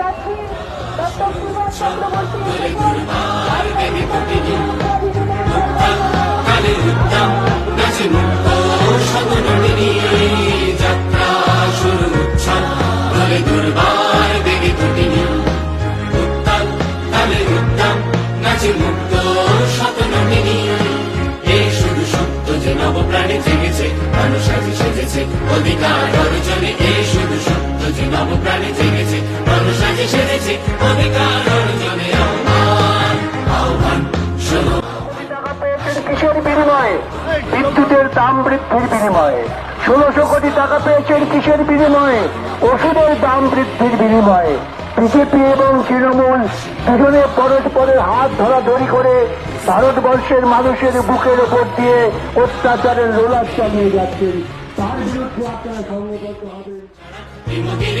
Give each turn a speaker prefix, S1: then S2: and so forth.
S1: প্রার্থী ডক্টর সুভাষ
S2: যাত্রা শুরু বলে দুর্বার উত্তাল উদ্যম নাচে মুক্ত শতনন্দিনী এই শুধু সত্য যে নবপ্রাণে জেগেছে মানুষ আজ সেজেছে আহ্বান আহ্বান শোনো।
S3: টাকা পেয়েছেন কিসের বিনিময়ে? বিদ্যুতের দাম বৃদ্ধির বিনিময়ে। ষোলোশো কোটি টাকা পেয়েছেন কিসের বিনিময়ে? ওষুধের দাম বৃদ্ধির বিনিময়ে। বিজেপি এবং তৃণমূল দুজনে পরস্পরের হাত ধরাধরি করে ভারতবর্ষের মানুষের বুকের ওপর দিয়ে অত্যাচারের রোলার চালিয়ে যাচ্ছেন। তার বিরুদ্ধে আপনারা হবেন
S2: বিমুখের